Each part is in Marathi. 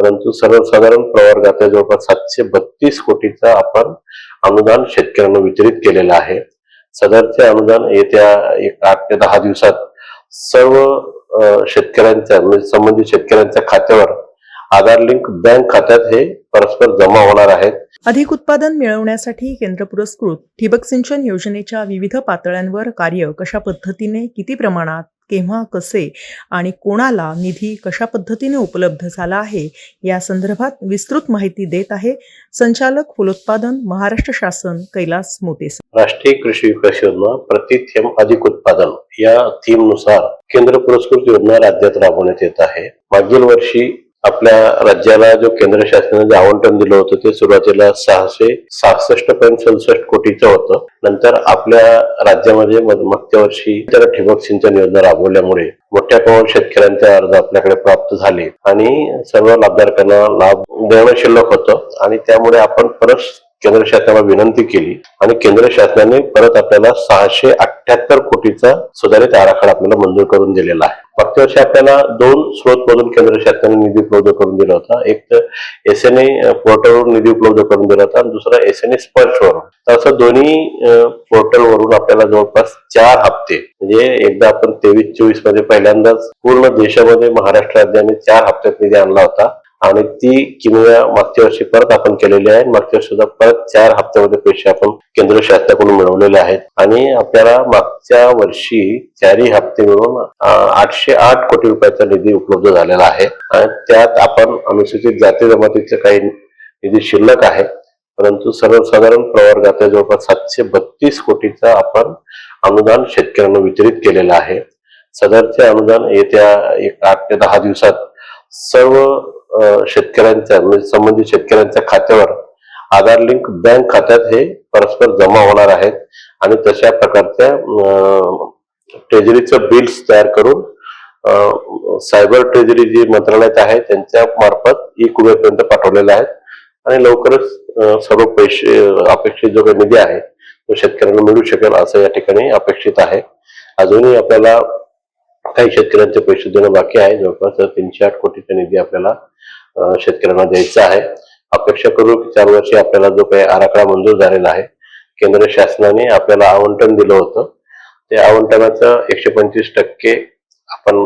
परंतु सर्वसाधारण प्रवर्गातल्या जवळपास सातशे बत्तीस कोटीचा आपण अनुदान शेतकऱ्यांना वितरित केलेलं आहे. सदरचे अनुदान येत्या एक आठ ते दहा दिवसात सर्व शेतकऱ्यांच्या म्हणजे संबंधित शेतकऱ्यांच्या खात्यावर आधार लिंक बँक खात्यात हे परस्पर जमा होणार आहेत. अधिक उत्पादन मिळवण्यासाठी केंद्र पुरस्कृत ठिबक सिंचन योजनेच्या विविध पातळ्यांवर कार्य कशा पद्धतीने किती प्रमाणात केव्हा कसे आणि कोणाला निधी कशा पद्धतीने उपलब्ध झाला आहे या संदर्भात विस्तृत माहिती देत आहे संचालक फलोत्पादन महाराष्ट्र शासन कैलास मोतेस राष्ट्रीय कृषी विकास योजना प्रति थेंब अधिक उत्पादन या थीमनुसार केंद्र पुरस्कृत योजना राज्यात राबवण्यात येत आहे. मागील वर्षी आपल्या राज्याला जो केंद्र शासनाने जे आवंटन दिलं होतं ते सुरुवातीला सहाशे सहासष्ट पॉईंट सदुसष्ट कोटीचं होतं. नंतर आपल्या राज्यामध्ये मागच्या वर्षी त्याला ठिबक सिंचन योजना राबवल्यामुळे मोठ्या प्रमाणात शेतकऱ्यांचे अर्ज आपल्याकडे प्राप्त झाले आणि सर्व लाभधारकांना लाभ देणं शिल्लक होतं आणि त्यामुळे आपण परत केंद्र शासनाला विनंती केली आणि केंद्र शासनाने परत आपल्याला सहाशे अठ्याहत्तर कोटीचा सुधारित आराखडा आपल्याला मंजूर करून दिलेला आहे. मागच्या वर्षी आपल्याला दोन स्रोत मधून केंद्र शासनाने निधी उपलब्ध करून दिला होता. एक तर एस एन ए पोर्टलवरून निधी उपलब्ध करून दिला होता आणि दुसरा एस एन ए स्पर्शवरून तर असं दोन्ही पोर्टलवरून आपल्याला जवळपास चार हप्ते म्हणजे एकदा आपण तेवीस चोवीसमध्ये पहिल्यांदाच पूर्ण देशामध्ये महाराष्ट्र राज्याने चार हप्त्यात निधी आणला होता. आणि ती किमया मागच्या वर्षी परत आपण केलेली आहे. मागच्या वर्षी सुद्धा परत चार हप्त्यामध्ये पैसे आपण केंद्र शासनाकडून मिळवलेले आहेत. आणि आपल्याला मागच्या वर्षी चारही हप्ते मिळून आठशे आठ कोटी रुपयाचा निधी उपलब्ध झालेला आहे. आणि त्यात आपण अनुसूचित जाती जमातीचे काही निधी शिल्लक आहे. परंतु सर्वसाधारण प्रवर्गातल्या जवळपास सातशे बत्तीस कोटीचा आपण अनुदान शेतकऱ्यांना वितरित केलेलं आहे. सदरचे अनुदान येत्या एक आठ ते दहा दिवसात सर्व शेतकऱ्यांच्या म्हणजे संबंधित शेतकऱ्यांच्या खात्यावर आधार लिंक बँक खात्यात हे परस्पर जमा होणार आहेत. आणि तशा प्रकारच्या ट्रेजरीचं बिल्स तयार करून सायबर ट्रेजरी जी मंत्रालयात आहे त्यांच्या मार्फत ई कुबेपर्यंत पाठवलेले आहेत. आणि लवकरच सर्व पैसे अपेक्षित जो काही निधी आहे तो शेतकऱ्यांना मिळू शकेल असं या ठिकाणी अपेक्षित आहे. अजूनही आपल्याला काही शेतकऱ्यांचे पैसे देणं बाकी आहे. जवळपास तीनशे आठ कोटीचा निधी आपल्याला शेतकऱ्यांना द्यायचा आहे. अपेक्षा करू की चालू वर्षी आपल्याला जो काही आराखडा मंजूर झालेला आहे केंद्र शासनाने आपल्याला आवंटन दिलं होतं. ते आवंटनाचं एकशे पंचवीस टक्के आपण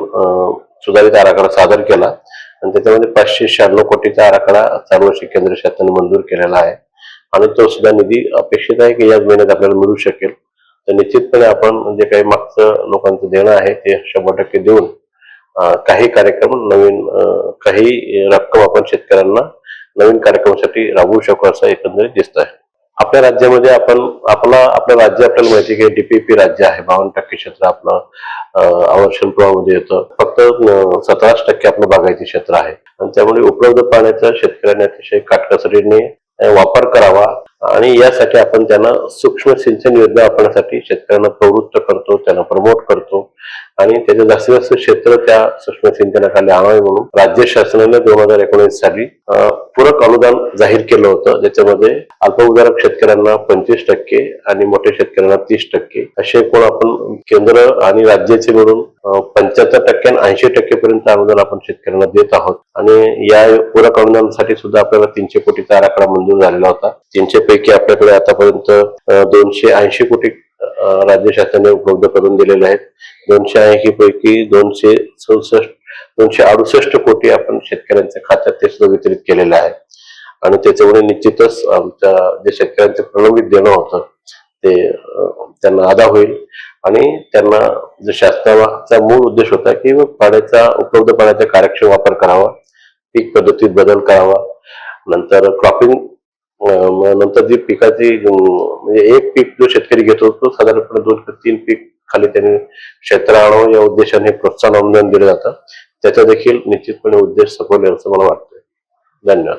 सुधारित आराखडा सादर केला. आणि त्याच्यामध्ये पाचशे शहाण्णव कोटीचा आराखडा चालू वर्षी केंद्र शासनाने मंजूर केलेला आहे. आणि तो सुद्धा निधी अपेक्षित आहे की याच महिन्यात आपल्याला मिळू शकेल. तर निश्चितपणे आपण जे काही मागचं लोकांचं देणं आहे ते शंभर टक्के देऊन काही कार्यक्रम नवीन काही रक्कम आपण शेतकऱ्यांना नवीन कार्यक्रमासाठी राबवू शकू असं एकंदरीत दिसत आहे आपल्या राज्यामध्ये आपण आपला आपलं राज्य आपल्याला माहिती की डीपीपी राज्य आहे बावन्न टक्के क्षेत्र आपलं अं, आवर्षण प्रवाहामध्ये येतं. फक्त सतराच टक्के आपलं बागायती क्षेत्र आहे. आणि त्यामुळे उपलब्ध पाण्याचा शेतकऱ्यांनी अतिशय काटकसरीने वापर करावा आणि यासाठी आपण त्यांना सूक्ष्म सिंचन योजना वापरण्यासाठी शेतकऱ्यांना प्रवृत्त करतो त्यांना प्रमोट करतो. आणि त्याचे जास्तीत जास्त क्षेत्र त्या सूक्ष्म सिंचनाखाली आणावे म्हणून राज्य शासनाने दोन हजार एकोणीस साली पूरक अनुदान जाहीर केलं होतं. ज्याच्यामध्ये अल्पउधारक शेतकऱ्यांना पंचवीस टक्के आणि मोठ्या शेतकऱ्यांना तीस टक्के. असे एकूण आपण केंद्र आणि राज्याचे मिळून पंच्याहत्तर टक्के आणि ऐंशी टक्के पर्यंत अनुदान आपण शेतकऱ्यांना देत आहोत. आणि या पूरक अनुदानासाठी सुद्धा आपल्याला तीनशे कोटीचा आराखडा मंजूर झालेला होता. तीनशे पैकी आपल्याकडे आतापर्यंत दोनशे ऐंशी कोटी राज्य शासनाने उपलब्ध करून दिलेले आहेत. दोनशे ऐंशी पैकी दोनशे चौसष्ट दोनशे अडुसष्ट कोटी आपण शेतकऱ्यांच्या खात्यात ते सुद्धा वितरित केलेलं आहे आणि त्याच्यामुळे निश्चितच आमच्या जे शेतकऱ्यांचे प्रलंबित देणं होतं ते त्यांना अदा होईल. आणि त्यांना जो शासनाचा मूळ उद्देश होता की पाण्याचा उपलब्ध पाण्याचा कार्यक्षम वापर करावा पीक पद्धतीत बदल करावा. नंतर क्रॉपिंग नंतर जी पिकाची म्हणजे एक पीक जो शेतकरी घेतो तो साधारणपणे दोन ते तीन पीक खाली त्यांनी क्षेत्र आणावं या उद्देशाने प्रोत्साहन अनुदान दिलं जातं. त्याचा देखील निश्चितपणे उद्देश सफल असं मला वाटतं धन्यवाद.